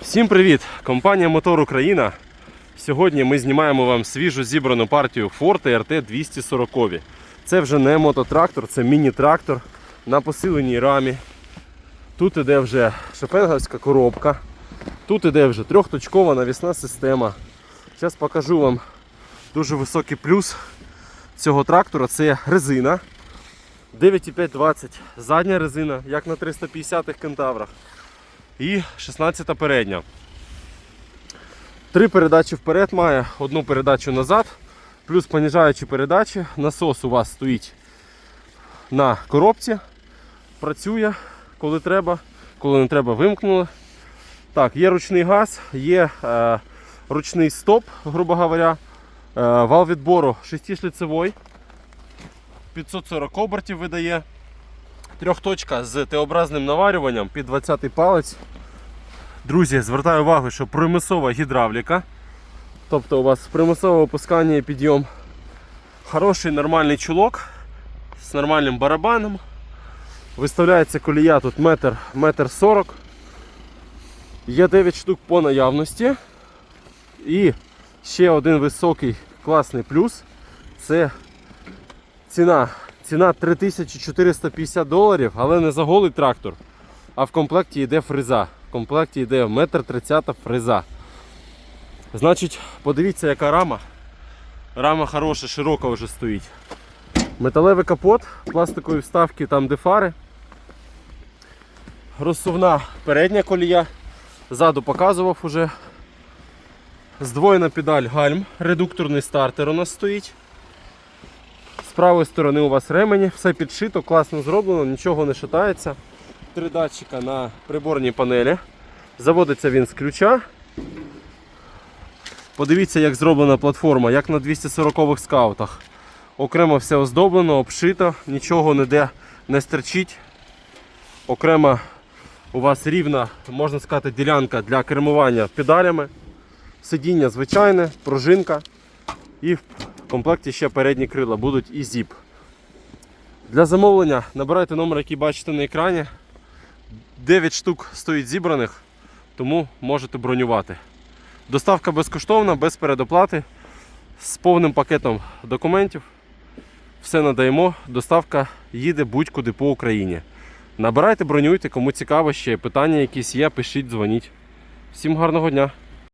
Всім привіт! Компанія Мотор Україна. Сьогодні ми знімаємо вам свіжу зібрану партію Ford RT 240. Це вже не мототрактор, це міні-трактор на посиленій рамі. Тут іде вже шепенговська коробка. Тут іде вже трьохточкова навісна система. Зараз покажу вам дуже високий плюс цього трактора. Це резина 9,520. Задня резина, як на 350-х кентаврах і 16 передня. Три передачі вперед має, одну передачу назад, плюс поніжаючі передачі. Насос у вас стоїть на коробці, працює, коли треба, коли не треба, вимкнули. Так, є ручний газ, є е, ручний стоп, грубо говоря, е, вал відбору 6-шліцевий, 540 обертів видає. Трьохточка з Т-образним наварюванням під 20-й палець. Друзі, звертаю увагу, що примусова гідравліка. Тобто у вас примусове опускання і підйом. Хороший нормальний чулок з нормальним барабаном. Виставляється колія тут метр, метр 40. Є 9 штук по наявності. І ще один високий класний плюс це ціна. Ціна 3450 доларів, але не за голий трактор, а в комплекті йде фреза. В комплекті йде 1,30 м фреза. Значить, подивіться, яка рама. Рама хороша, широка вже стоїть. Металевий капот, пластикові вставки там де фари. Розсувна передня колія. Ззаду показував уже. Здвоєна педаль гальм, редукторний стартер у нас стоїть. Правої сторони у вас ремені, все підшито, класно зроблено, нічого не шатається. Три датчика на приборній панелі. Заводиться він з ключа. Подивіться, як зроблена платформа, як на 240-х скаутах. Окремо все оздоблено, обшито, нічого ніде не стерчить. Окремо у вас рівна, можна сказати, ділянка для кермування педалями. Сидіння звичайне, пружинка. І комплекті ще передні крила будуть і зіп. Для замовлення набирайте номер, який бачите на екрані. 9 штук стоїть зібраних, тому можете бронювати. Доставка безкоштовна, без передоплати, з повним пакетом документів. Все надаємо. Доставка їде будь-куди по Україні. Набирайте, бронюйте, кому цікаво ще питання якісь є, пишіть, дзвоніть. Всім гарного дня!